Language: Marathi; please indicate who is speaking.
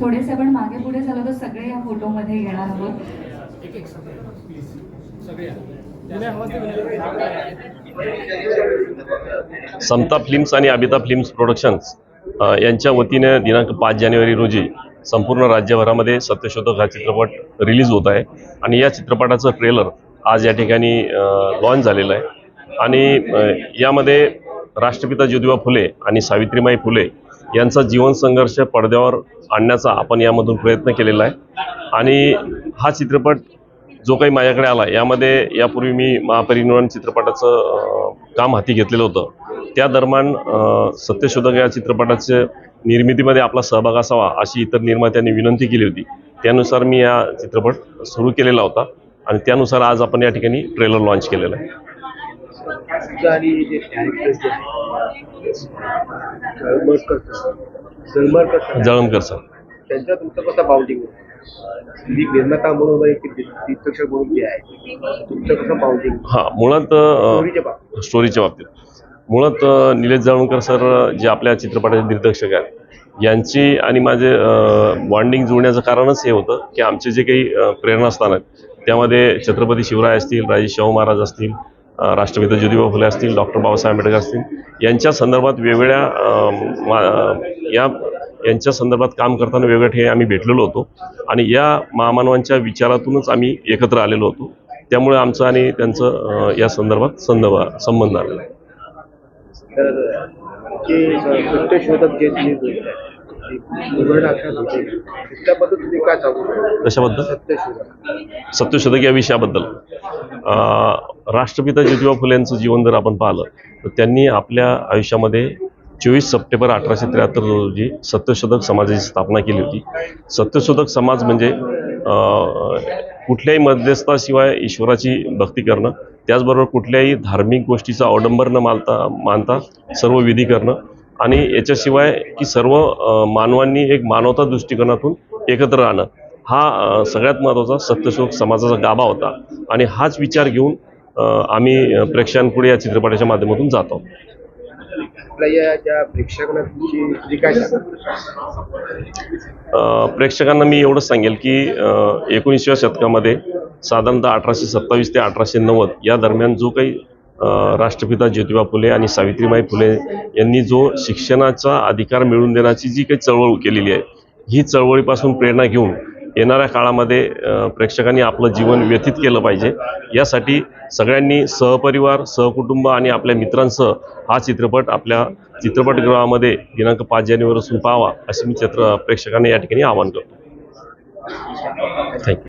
Speaker 1: थोडेसे आपण मागे पुढे झालो तर सगळे या फोटोमध्ये येणार आहोत.
Speaker 2: समता फिल्म्स आणि अबिता फिल्म्स प्रोडक्शन्स यांच्या वतीने दिनांक पाच जानेवारी रोजी संपूर्ण राज्यभरामध्ये सत्यशोधक हा चित्रपट रिलीज होत आहे. आणि या चित्रपटाचं ट्रेलर आज या ठिकाणी लॉन्च झालेलं आहे. आणि यामध्ये राष्ट्रपिता ज्योतिबा फुले आणि सावित्रीमाई फुले यांचा जीवन संघर्ष पडद्यावर आणण्याचा आपण यामधून प्रयत्न केलेला आहे. आणि हा चित्रपट जो काही माझ्याकडे आला यामध्ये यापूर्वी मी महापरिनिर्वाण चित्रपटाचं काम हाती घेतलेलं होतं. त्या दरम्यान सत्यशोधक या चित्रपटाच्या निर्मितीमध्ये आपला सहभाग असावा अशी इतर निर्मात्यांनी विनंती केली होती. त्यानुसार मी या चित्रपट सुरू केलेला होता आणि त्यानुसार आज आपण या ठिकाणी ट्रेलर लॉन्च केलेला आहे.
Speaker 3: आणि जे कॅरेक्टर जे आहे Jalmalkar sir Jalmalkar sir
Speaker 2: Jalamkar sir
Speaker 3: त्यांच्या तुमचं कसं बाउंडिंग मी निर्माता म्हणून एक दिग्दर्शक म्हणून जे आहे? तुमचं कसं बाउंडिंग
Speaker 2: हां मुळात
Speaker 3: स्टोरीच्या बाबतीत.
Speaker 2: स्टोरीच्या बाबतीत. मुळात निलेश जळवणकर सर जे आपल्या चित्रपटाचे दिग्दर्शक आहेत यांची आणि माझे बॉन्डिंग जुळण्याचं कारणच हे होतं की आमचे जे काही प्रेरणास्थान आहेत त्यामध्ये छत्रपती शिवराय असतील राजे शाहू महाराज असतील राष्ट्रपिता ज्योतिबा फुले असतील डॉक्टर बाबासाहेब आंबेडकर असतील यांच्या संदर्भात वेगवेगळ्या या यांच्या संदर्भात काम करताना वेगळ्या ठिकाणी आम्ही भेटलेलो होतो. आणि या महामानवांच्या विचारातूनच आम्ही एकत्र आलेलो होतो. त्यामुळे आमचं आणि त्यांचं या संदर्भात संदर्भ संबंध आलेला आहे. कशाबद्दल?
Speaker 3: सत्यशोधक
Speaker 2: या विषयाबद्दल. राष्ट्रपिता ज्योतिबा फुले यांचं जीवन जर आपण पाहिलं तर त्यांनी आपल्या आयुष्यामध्ये चोवीस सप्टेंबर अठराशे त्र्याहत्तर रोजी सत्यशोधक समाजाची स्थापना केली होती. सत्यशोधक समाज म्हणजे कुठल्याही मध्यस्थाशिवाय ईश्वराची भक्ती करणं त्याचबरोबर कुठल्याही धार्मिक गोष्टीचा अवडंबर न मानता मानता सर्व विधी करणं आणि याच्याशिवाय की सर्व मानवांनी एक मानवता दृष्टिकोनातून एकत्र राहणं. हा सगळ्यात महत्त्वाचा सत्यशोक समाजाचा गाभा होता. आणि हाच विचार घेऊन आम्ही प्रेक्षकांपुढे या चित्रपटाच्या माध्यमातून जातो.
Speaker 3: प्रेक्षकांना
Speaker 2: मी एवढंच सांगेल की एकोणीसव्या शतकामध्ये साधारणतः अठराशे सत्तावीस ते अठराशे नव्वद या दरम्यान जो काही राष्ट्रपिता ज्योतिबा फुले आणि सावित्रीबाई फुले यांनी जो शिक्षणाचा अधिकार मिळवून देण्याची जी काही चळवळ केलेली आहे ही चळवळीपासून प्रेरणा घेऊन येणाऱ्या काळामध्ये प्रेक्षकांनी आपलं जीवन व्यतीत केलं पाहिजे. यासाठी सगळ्यांनी सहपरिवार सहकुटुंब आणि आपल्या मित्रांसह हा चित्रपट आपल्या चित्रपटगृहामध्ये दिनांक पाच जानेवारीपासून पाहावा असे मी चित्र प्रेक्षकांना या ठिकाणी आवाहन करतो. थँक्यू